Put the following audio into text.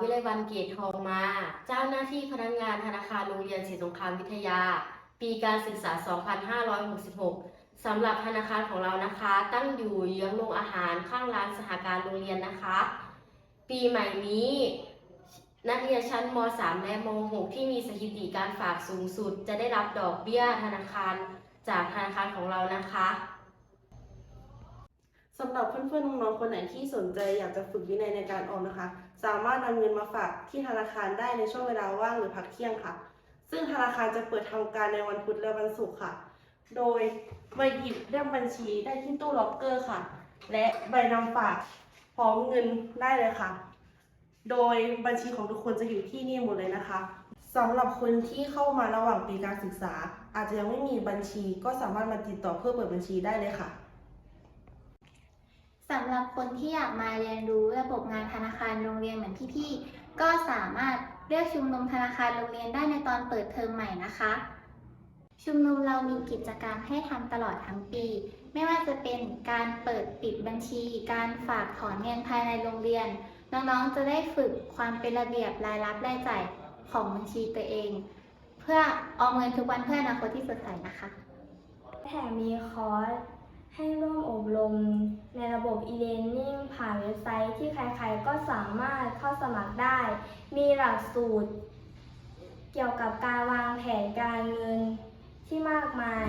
วิไลวันเกตทองมา เจ้าหน้าที่พนักงานธนาคารโรงเรียนศรีสงครามวิทยา ปีการศึกษา 2566 สำหรับธนาคารของเรานะคะ ตั้งอยู่เยื้องโรงอาหารข้างร้านสหการโรงเรียนนะคะ ปีใหม่นี้ นักเรียนชั้นม .3 และม .6 ที่มีสถิติการฝากสูงสุด จะได้รับดอกเบี้ยธนาคารจากธนาคารของเรานะคะ สำหรับเพื่อนๆน้องๆคนไหนที่สนใจอยากจะฝึกวินัยในการออมนะคะ สามารถนำเงินมาฝากที่ธนาคารได้ในช่วงเวลาว่างหรือพักเที่ยงค่ะ ซึ่งธนาคารจะเปิดทำการในวันพุธและวันศุกร์ค่ะ โดยใบหยิบเล่มบัญชีได้ที่ตู้ล็อกเกอร์ค่ะ และใบนำฝากพร้อมเงินได้เลยค่ะ โดยบัญชีของทุกคนจะอยู่ที่นี่หมดเลยนะคะสำหรับคนที่เข้ามาระหว่างปีการศึกษา อาจจะยังไม่มีบัญชีก็สามารถมาติดต่อเพื่อเปิดบัญชีได้เลยค่ะ สำหรับคนที่อยากมาเรียนรู้ระบบงานธนาคารโรงเรียนเหมือนพี่ๆ ก็สามารถเลือกชุมนุมธนาคารโรงเรียนได้ในตอนเปิดเทอมใหม่นะคะ ชุมนุมเรามีกิจกรรมให้ทำตลอดทั้งปี ไม่ว่าจะเป็นการเปิดปิดบัญชี การฝากถอนเงินภายในโรงเรียน น้องๆ จะได้ฝึกความเป็นระเบียบรายรับรายจ่ายของบัญชีตัวเอง เพื่อออมเงินทุกวันเพื่ออนาคตที่สดใสนะคะ แถมมีคอร์สให้ร่วมอบรมในระบบ e-learning ผ่านเว็บไซต์ที่ใครๆ ก็สามารถเข้าสมัครได้ มีหลักสูตร เกี่ยวกับการวางแผนการเงินที่มากมาย